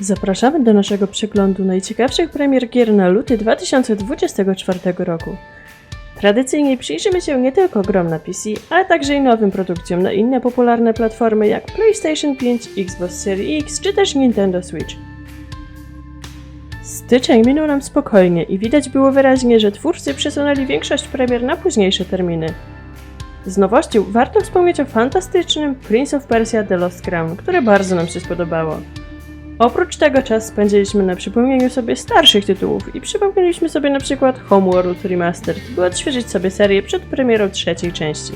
Zapraszamy do naszego przeglądu najciekawszych premier gier na luty 2024 roku. Tradycyjnie przyjrzymy się nie tylko grom na PC, ale także i nowym produkcjom na inne popularne platformy jak PlayStation 5, Xbox Series X czy też Nintendo Switch. Styczeń minął nam spokojnie i widać było wyraźnie, że twórcy przesunęli większość premier na późniejsze terminy. Z nowością warto wspomnieć o fantastycznym Prince of Persia The Lost Crown, które bardzo nam się spodobało. Oprócz tego czas spędziliśmy na przypomnieniu sobie starszych tytułów i przypomnieliśmy sobie na przykład Homeworld Remastered, by odświeżyć sobie serię przed premierą trzeciej części.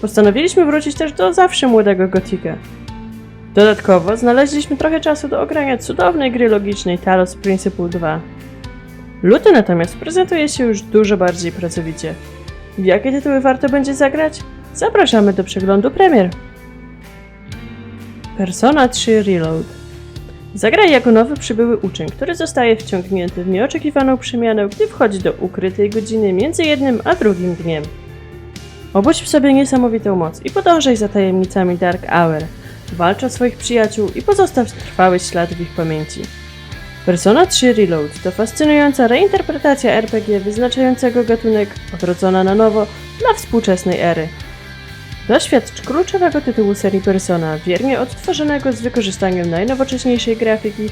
Postanowiliśmy wrócić też do zawsze młodego Gotika. Dodatkowo znaleźliśmy trochę czasu do ogrania cudownej gry logicznej Talos Principle 2. Luty natomiast prezentuje się już dużo bardziej pracowicie. W jakie tytuły warto będzie zagrać? Zapraszamy do przeglądu premier. Persona 3 Reload Zagraj jako nowy przybyły uczeń, który zostaje wciągnięty w nieoczekiwaną przemianę, gdy wchodzi do ukrytej godziny między jednym a drugim dniem. Obudź w sobie niesamowitą moc i podążaj za tajemnicami Dark Hour. Walcz o swoich przyjaciół i pozostaw trwały ślad w ich pamięci. Persona 3 Reload to fascynująca reinterpretacja RPG wyznaczającego gatunek odrodzona na nowo dla współczesnej ery. Doświadcz kluczowego tytułu serii Persona, wiernie odtworzonego z wykorzystaniem najnowocześniejszej grafiki,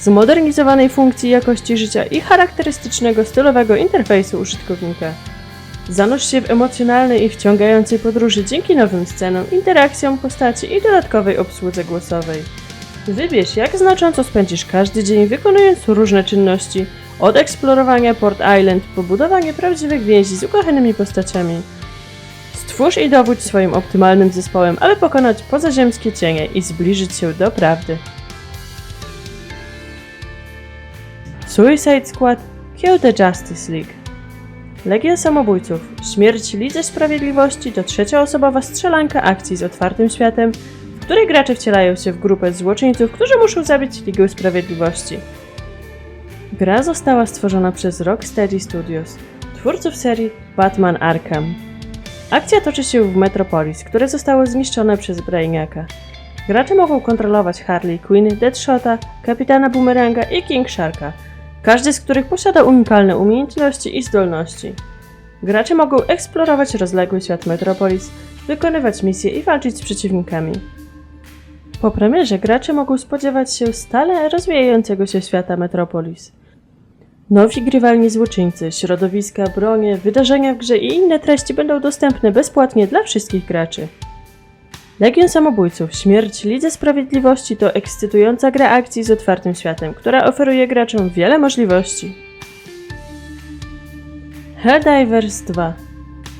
zmodernizowanej funkcji jakości życia i charakterystycznego stylowego interfejsu użytkownika. Zanurz się w emocjonalnej i wciągającej podróży dzięki nowym scenom, interakcjom postaci i dodatkowej obsłudze głosowej. Wybierz, jak znacząco spędzisz każdy dzień wykonując różne czynności, od eksplorowania Port Island po budowanie prawdziwych więzi z ukochanymi postaciami. Stwórz i dowódź swoim optymalnym zespołem, aby pokonać pozaziemskie cienie i zbliżyć się do prawdy. Suicide Squad Kill the Justice League Legion Samobójców Śmierć Lidze Sprawiedliwości to trzecioosobowa strzelanka akcji z otwartym światem, w której gracze wcielają się w grupę złoczyńców, którzy muszą zabić Ligę Sprawiedliwości. Gra została stworzona przez Rocksteady Studios, twórców serii Batman Arkham. Akcja toczy się w Metropolis, które zostało zniszczone przez Brainiaka. Gracze mogą kontrolować Harley Quinn, Deadshota, Kapitana Boomeranga i King Sharka, każdy z których posiada unikalne umiejętności i zdolności. Gracze mogą eksplorować rozległy świat Metropolis, wykonywać misje i walczyć z przeciwnikami. Po premierze gracze mogą spodziewać się stale rozwijającego się świata Metropolis. Nowi grywalni złoczyńcy, środowiska, bronie, wydarzenia w grze i inne treści będą dostępne bezpłatnie dla wszystkich graczy. Legion Samobójców Śmierć Lidze Sprawiedliwości to ekscytująca gra akcji z otwartym światem, która oferuje graczom wiele możliwości. Helldivers 2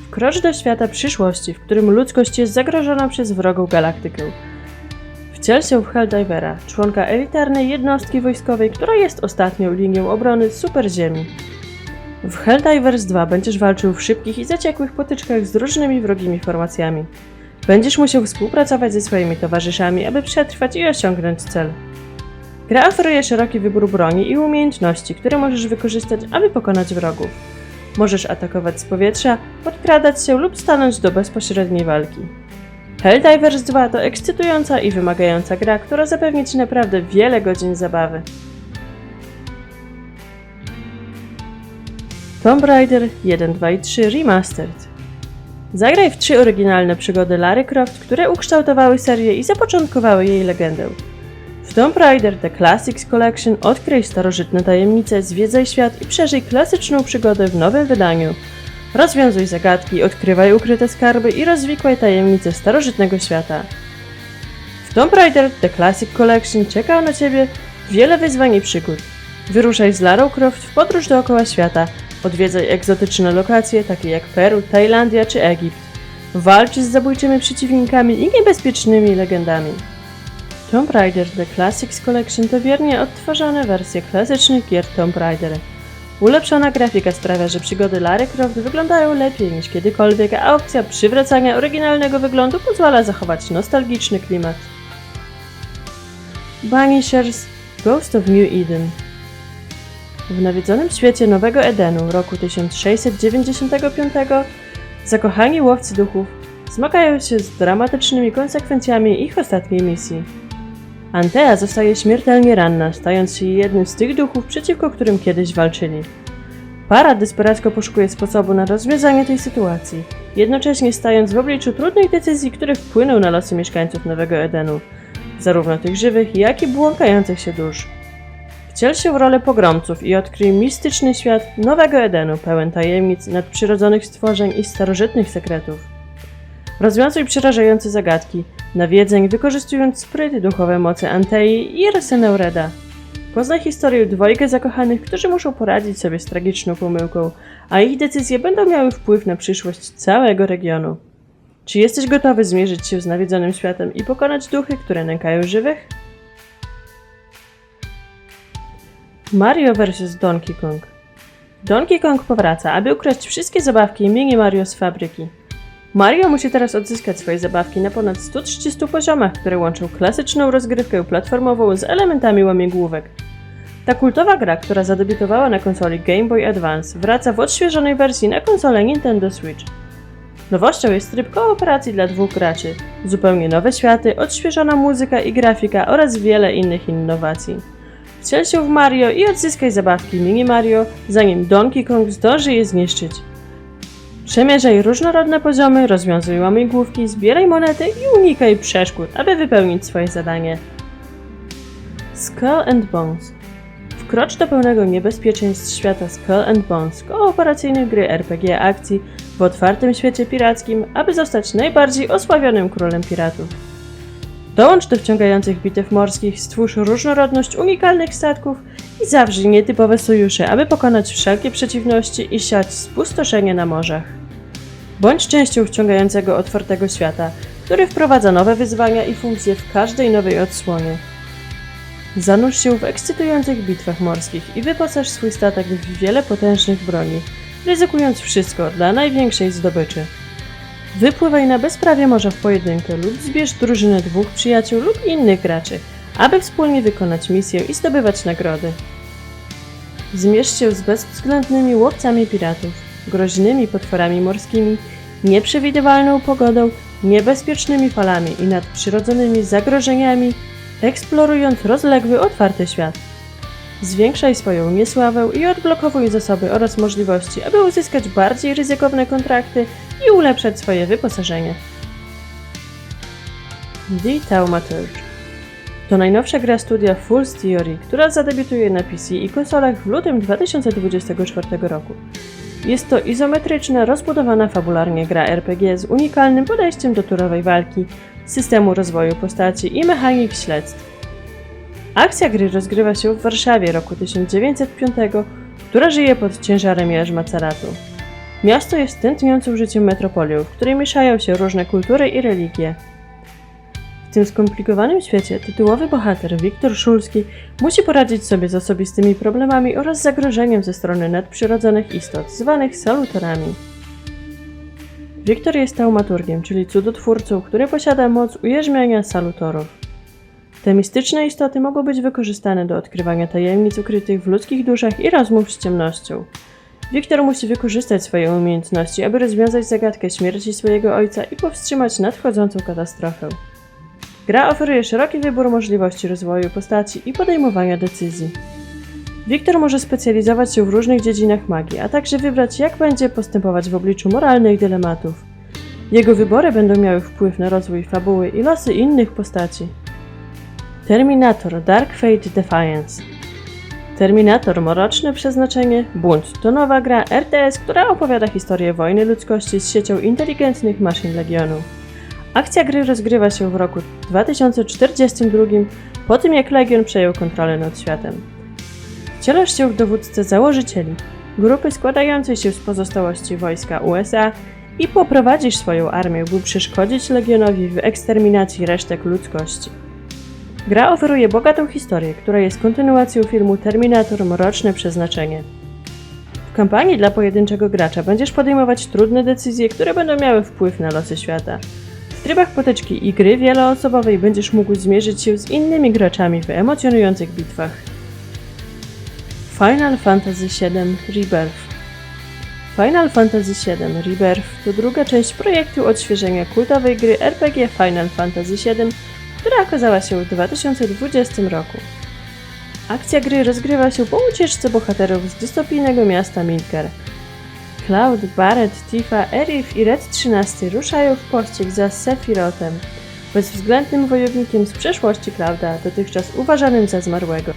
Wkrocz do świata przyszłości, w którym ludzkość jest zagrożona przez wrogą galaktykę. Wciel się w Helldivera, członka elitarnej jednostki wojskowej, która jest ostatnią linią obrony Superziemi. W Helldivers 2 będziesz walczył w szybkich i zaciekłych potyczkach z różnymi wrogimi formacjami. Będziesz musiał współpracować ze swoimi towarzyszami, aby przetrwać i osiągnąć cel. Gra oferuje szeroki wybór broni i umiejętności, które możesz wykorzystać, aby pokonać wrogów. Możesz atakować z powietrza, podkradać się lub stanąć do bezpośredniej walki. Helldivers 2 to ekscytująca i wymagająca gra, która zapewni Ci naprawdę wiele godzin zabawy. Tomb Raider 1, 2 i 3 Remastered Zagraj w trzy oryginalne przygody Lara Croft, które ukształtowały serię i zapoczątkowały jej legendę. W Tomb Raider The Classics Collection odkryj starożytne tajemnice, zwiedzaj świat i przeżyj klasyczną przygodę w nowym wydaniu. Rozwiązuj zagadki, odkrywaj ukryte skarby i rozwikłaj tajemnice starożytnego świata. W Tomb Raider The Classic Collection czeka na Ciebie wiele wyzwań i przygód. Wyruszaj z Larą Croft w podróż dookoła świata, odwiedzaj egzotyczne lokacje takie jak Peru, Tajlandia czy Egipt. Walcz z zabójczymi przeciwnikami i niebezpiecznymi legendami. Tomb Raider The Classics Collection to wiernie odtworzone wersje klasycznych gier Tomb Raider. Ulepszona grafika sprawia, że przygody Lara Croft wyglądają lepiej niż kiedykolwiek, a opcja przywracania oryginalnego wyglądu pozwala zachować nostalgiczny klimat. Banishers Ghost of New Eden W nawiedzonym świecie Nowego Edenu roku 1695 zakochani łowcy duchów zmagają się z dramatycznymi konsekwencjami ich ostatniej misji. Antea zostaje śmiertelnie ranna, stając się jednym z tych duchów, przeciwko którym kiedyś walczyli. Para desperacko poszukuje sposobu na rozwiązanie tej sytuacji, jednocześnie stając w obliczu trudnych decyzji, które wpłyną na losy mieszkańców Nowego Edenu, zarówno tych żywych, jak i błąkających się dusz. Wciel się w rolę pogromców i odkryj mistyczny świat Nowego Edenu, pełen tajemnic, nadprzyrodzonych stworzeń i starożytnych sekretów. Rozwiązuj przerażające zagadki, nawiedzeń wykorzystując spryt duchowe mocy Antei i Reseneureda. Poznaj historię dwojga zakochanych, którzy muszą poradzić sobie z tragiczną pomyłką, a ich decyzje będą miały wpływ na przyszłość całego regionu. Czy jesteś gotowy zmierzyć się z nawiedzonym światem i pokonać duchy, które nękają żywych? Mario vs Donkey Kong Donkey Kong powraca, aby ukraść wszystkie zabawki mini Mario z fabryki. Mario musi teraz odzyskać swoje zabawki na ponad 130 poziomach, które łączą klasyczną rozgrywkę platformową z elementami łamigłówek. Ta kultowa gra, która zadebiutowała na konsoli Game Boy Advance, wraca w odświeżonej wersji na konsolę Nintendo Switch. Nowością jest tryb kooperacji dla dwóch graczy, zupełnie nowe światy, odświeżona muzyka i grafika oraz wiele innych innowacji. Wciel się w Mario i odzyskaj zabawki Mini Mario, zanim Donkey Kong zdąży je zniszczyć. Przemierzaj różnorodne poziomy, rozwiązuj łamigłówki, zbieraj monety i unikaj przeszkód, aby wypełnić swoje zadanie. Skull and Bones Wkrocz do pełnego niebezpieczeństw świata Skull and Bones, kooperacyjnej gry RPG akcji w otwartym świecie pirackim, aby zostać najbardziej osławionym królem piratów. Dołącz do wciągających bitew morskich, stwórz różnorodność unikalnych statków i zawrzyj nietypowe sojusze, aby pokonać wszelkie przeciwności i siać spustoszenie na morzach. Bądź częścią wciągającego otwartego świata, który wprowadza nowe wyzwania i funkcje w każdej nowej odsłonie. Zanurz się w ekscytujących bitwach morskich i wyposaż swój statek w wiele potężnych broni, ryzykując wszystko dla największej zdobyczy. Wypływaj na bezprawie morza w pojedynkę lub zbierz drużynę dwóch przyjaciół lub innych graczy, aby wspólnie wykonać misję i zdobywać nagrody. Zmierz się z bezwzględnymi łowcami piratów, groźnymi potworami morskimi, nieprzewidywalną pogodą, niebezpiecznymi falami i nadprzyrodzonymi zagrożeniami, eksplorując rozległy, otwarty świat. Zwiększaj swoją niesławę i odblokowuj zasoby oraz możliwości, aby uzyskać bardziej ryzykowne kontrakty i ulepszać swoje wyposażenie. The Taumaturge to najnowsza gra studia Fool's Theory, która zadebiutuje na PC i konsolach w lutym 2024 roku. Jest to izometryczna, rozbudowana fabularnie gra RPG z unikalnym podejściem do turowej walki, systemu rozwoju postaci i mechanik śledztw. Akcja gry rozgrywa się w Warszawie roku 1905, która żyje pod ciężarem jarzma caratu. Miasto jest tętniącą życiem metropolią, w której mieszają się różne kultury i religie. W tym skomplikowanym świecie tytułowy bohater Wiktor Szulski musi poradzić sobie z osobistymi problemami oraz zagrożeniem ze strony nadprzyrodzonych istot, zwanych salutorami. Wiktor jest taumaturgiem, czyli cudotwórcą, który posiada moc ujeżdżania salutorów. Te mistyczne istoty mogą być wykorzystane do odkrywania tajemnic ukrytych w ludzkich duszach i rozmów z ciemnością. Wiktor musi wykorzystać swoje umiejętności, aby rozwiązać zagadkę śmierci swojego ojca i powstrzymać nadchodzącą katastrofę. Gra oferuje szeroki wybór możliwości rozwoju postaci i podejmowania decyzji. Wiktor może specjalizować się w różnych dziedzinach magii, a także wybrać, jak będzie postępować w obliczu moralnych dylematów. Jego wybory będą miały wpływ na rozwój fabuły i losy innych postaci. Terminator Dark Fate Defiance Terminator Mroczne Przeznaczenie Bunt to nowa gra RTS, która opowiada historię wojny ludzkości z siecią inteligentnych maszyn Legionu. Akcja gry rozgrywa się w roku 2042, po tym jak Legion przejął kontrolę nad światem. Wcielasz się w dowódcę założycieli, grupy składającej się z pozostałości wojska USA i poprowadzisz swoją armię, by przeszkodzić Legionowi w eksterminacji resztek ludzkości. Gra oferuje bogatą historię, która jest kontynuacją filmu Terminator Mroczne Przeznaczenie. W kampanii dla pojedynczego gracza będziesz podejmować trudne decyzje, które będą miały wpływ na losy świata. W trybach potyczki i gry wieloosobowej będziesz mógł zmierzyć się z innymi graczami w emocjonujących bitwach. Final Fantasy VII Rebirth Final Fantasy VII Rebirth to druga część projektu odświeżenia kultowej gry RPG Final Fantasy VII która okazała się w 2020 roku. Akcja gry rozgrywa się po ucieczce bohaterów z dystopijnego miasta Midgar. Cloud, Barret, Tifa, Erif i Red 13 ruszają w pościg za Sephirotem, bezwzględnym wojownikiem z przeszłości Clouda, dotychczas uważanym za zmarłego.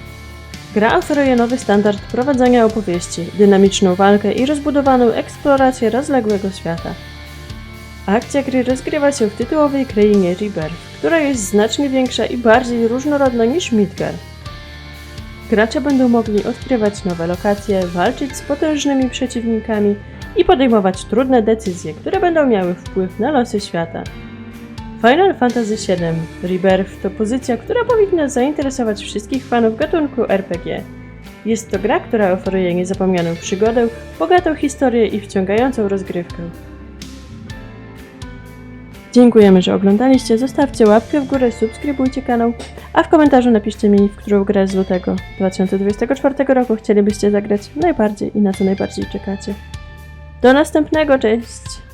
Gra oferuje nowy standard prowadzenia opowieści, dynamiczną walkę i rozbudowaną eksplorację rozległego świata. Akcja gry rozgrywa się w tytułowej krainie Rebirth, która jest znacznie większa i bardziej różnorodna niż Midgar. Gracze będą mogli odkrywać nowe lokacje, walczyć z potężnymi przeciwnikami i podejmować trudne decyzje, które będą miały wpływ na losy świata. Final Fantasy VII Rebirth to pozycja, która powinna zainteresować wszystkich fanów gatunku RPG. Jest to gra, która oferuje niezapomnianą przygodę, bogatą historię i wciągającą rozgrywkę. Dziękujemy, że oglądaliście. Zostawcie łapkę w górę, subskrybujcie kanał, a w komentarzu napiszcie mi, w którą grę z lutego 2024 roku chcielibyście zagrać najbardziej i na co najbardziej czekacie. Do następnego, cześć!